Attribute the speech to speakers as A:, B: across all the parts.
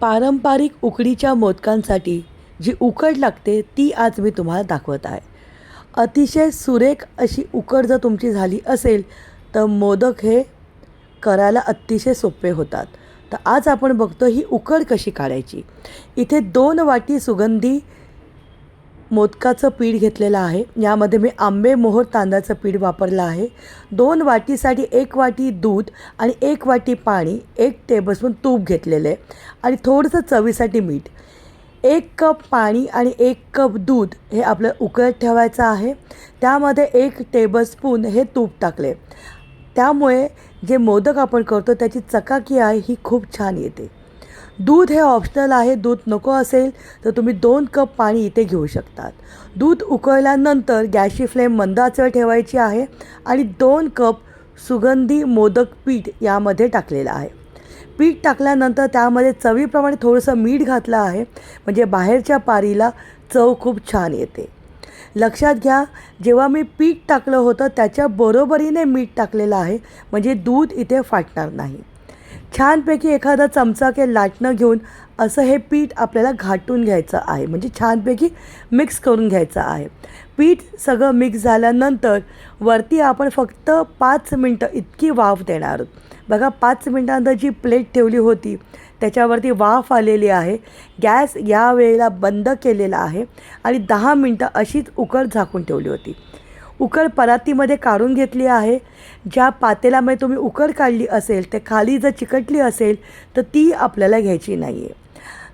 A: पारंपरिक उकडीच्या मोदकांसाठी जी उकड लागते ती आज मी तुम्हाला दाखवत आहे. अतिशय सुरेख अशी उकड जर तुमची झाली असेल तर मोदक हे करायला अतिशय सोपे होतात. तर आज आपण बघतो ही उकड कशी काढायची. इथे दोन वाटी सुगंधी मोदकाचं पीठ घेतलेलं आहे. यामध्ये मी आंबे मोहर तांदळाचं पीठ वापरलं आहे. दोन वाटीसाठी एक वाटी दूध आणि एक वाटी पाणी एक टेबलस्पून तूप घेतलेलं आहे. आणि थोडंसं चवीसाठी मीठ. एक कप पाणी आणि एक कप दूध हे आपलं उकळत ठेवायचं आहे. त्यामध्ये एक टेबलस्पून हे तूप टाकले त्यामुळे जे मोदक आपण करतो त्याची चकाकी आहे ही खूप छान येते. दूध हे ऑप्शनल आहे दूध नको असेल तर तुम्ही दोन कप पाणी इथे घेऊ शकतात. दूध उकळल्यानंतर गॅसची फ्लेम मंद ठेवायची आहे आणि दोन कप सुगंधी मोदक पीठ यामध्ये टाकलेलं आहे. पीठ टाकल्यानंतर त्यामध्ये चवीप्रमाणे थोडंसं मीठ घातलं आहे म्हणजे बाहेरच्या पारीला चव खूप छान येते. लक्षात घ्या जेव्हा मी पीठ टाकलं होतं त्याच्या बरोबरीने मीठ टाकलेलं आहे म्हणजे दूध इथे फाटणार नाही. छानपैकी एखादा चमचा किंवा लाटणं घेऊन असं हे पीठ आपल्याला घाटून घ्यायचं आहे. म्हणजे छानपैकी मिक्स करून घ्यायचं आहे. पीठ सगळं मिक्स झाल्यानंतर वरती आपण फक्त पाच मिनटं इतकी वाफ देणार आहोत. बघा पाच मिनटानंतर जी प्लेट ठेवली होती त्याच्यावरती वाफ आलेली आहे. गॅस या वेळेला बंद केलेला आहे आणि दहा मिनटं अशीच उकड झाकून ठेवली होती. उकड परातीमध्ये काढून घेतली आहे. ज्या पातेल्यामध्ये तुम्ही उकड काढली असेल ते खाली जर चिकटली असेल तर ती आपल्याला घ्यायची नाही आहे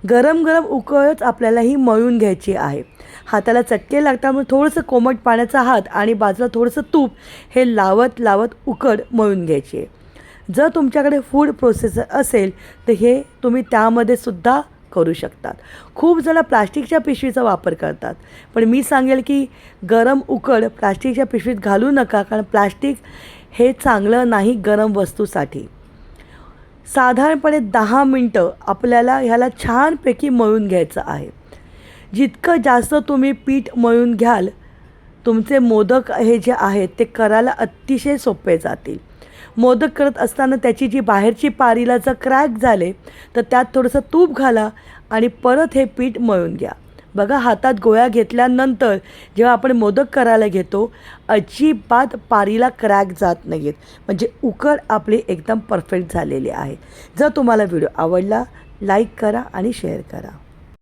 A: गरम गरम उकळच आपल्याला ही मळून घ्यायची आहे. हाताला चटके लागल्यामुळे थोडंसं कोमट पाण्याचा हात आणि बाजूला थोडंसं तूप हे लावत लावत उकड मळून घ्यायची आहे. जर तुमच्याकडे फूड प्रोसेसर असेल तर हे तुम्ही त्यामध्ये सुद्धा करू शकतात. खूप जण प्लास्टिकच्या पिशवीचा वापर करतात. पण मी सांगेल की गरम उकड प्लास्टिकच्या पिशवीत घालू नका कारण प्लास्टिक हे चांगलं नाही गरम वस्तूसाठी. साधारणपणे दहा मिनटं आपल्याला ह्याला छानपैकी मळून घ्यायचं आहे. जितकं जास्त तुम्ही पीठ मळून घ्याल तुमचे मोदक हे जे आहेत ते करायला अतिशय सोपे जातील. मोदक करत असताना त्याची जी बाहेरची पारीला जर क्रॅक झाले तर त्यात थोडंसं तूप घाला आणि परत हे पीठ मळून घ्या. बघा हातात गोळ्या घेतल्यानंतर जेव्हा आपण मोदक करायला घेतो अजिबात पारीला क्रॅक जात नाही आहेत म्हणजे उकड आपली एकदम परफेक्ट झालेली आहे. जर तुम्हाला व्हिडिओ आवडला लाईक करा आणि शेअर करा.